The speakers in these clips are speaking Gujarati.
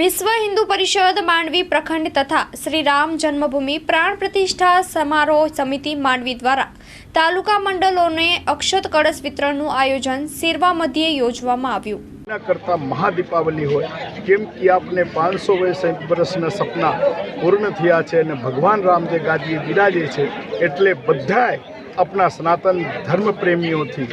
વિશ્વ હિન્દુ પરિષદ માંડવી પ્રખંડ તથા શ્રી રામ જન્મભૂમિ પ્રાણ પ્રતિષ્ઠા સમારોહ સમિતિ માંડવી દ્વારા તાલુકા મંડળોને અક્ષત કળશ વિતરણનું આયોજન સિરવા મધ્યે યોજવામાં આવ્યું. કરતા મહાદીપાવલી હોય, કેમ કે આપને પાંચસો વર્ષના સપના પૂર્ણ થયા છે અને ભગવાન રામ જે ગાદીએ બિરાજે છે, એટલે બધાએ આપણા સનાતન ધર્મ પ્રેમીઓથી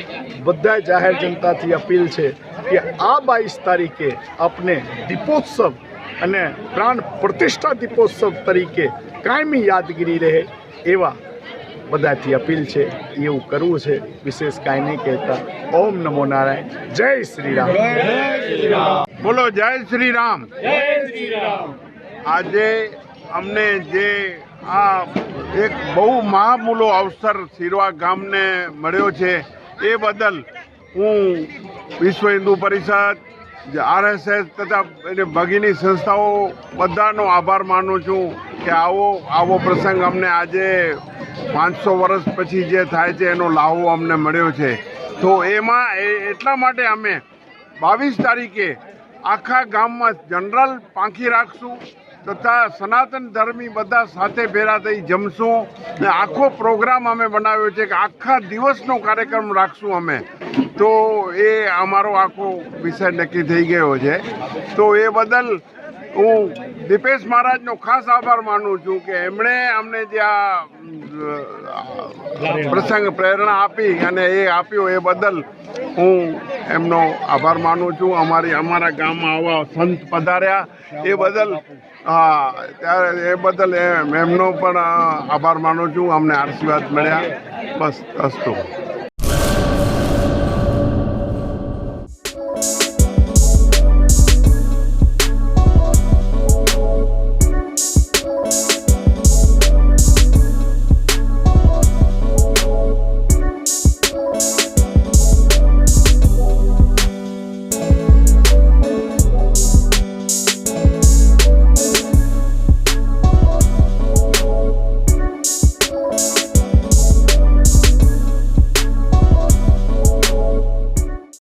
બધા જાહેર જનતાથી અપીલ છે કે આ બાવીસ તારીખે આપને દીપોત્સવ અને પ્રાણ પ્રતિષ્ઠા દીપોત્સવ તરીકે કાયમી યાદગીરી રહે એવા બધાથી અપીલ છે એવું કરવું છે વિશેષ કાંઈ નહીં કહેતા. ઓમ નમો નારાયણ. જય શ્રી રામ. બોલો જય શ્રી રામ. આજે અમને જે આ એક બહુ મહામૂલો અવસર સિરવા ગામને મળ્યો છે એ બદલ હું વિશ્વ હિન્દુ પરિષદ આરએસએસ તથા એને ભગીની સંસ્થાઓ, બધાનો આભાર માનું છું કે આવો આવો પ્રસંગ અમને આજે પાંચસો વર્ષ પછી જે થાય છે, એનો લાવો અમને મળ્યો છે. તો એમાં એટલા માટે અમે બાવીસ તારીખે આખા ગામમાં જનરલ પાંખી રાખશું તથા સનાતન ધર્મી બધા સાથે ભેરા થઈ જમશું ને આખો પ્રોગ્રામ અમે બનાવ્યો છે કે આખા દિવસનો કાર્યક્રમ રાખશું અમે. તો એ અમારો આખો વિષય નક્કી થઈ ગયો છે. તો એ બદલ હું દીપેશ મહારાજનો ખાસ આભાર માનું છું કે એમણે અમને જે આ પ્રસંગ પ્રેરણા આપી અને એ આપ્યો એ બદલ હું એમનો આભાર માનું છું. અમારી, અમારા ગામમાં આવા સંત પધાર્યા. એ બદલ હા ત્યારે એ બદલ એમ- એમનો પણ આભાર માનું છું. અમને આશીર્વાદ મળ્યા. બસ, અસ્તુ.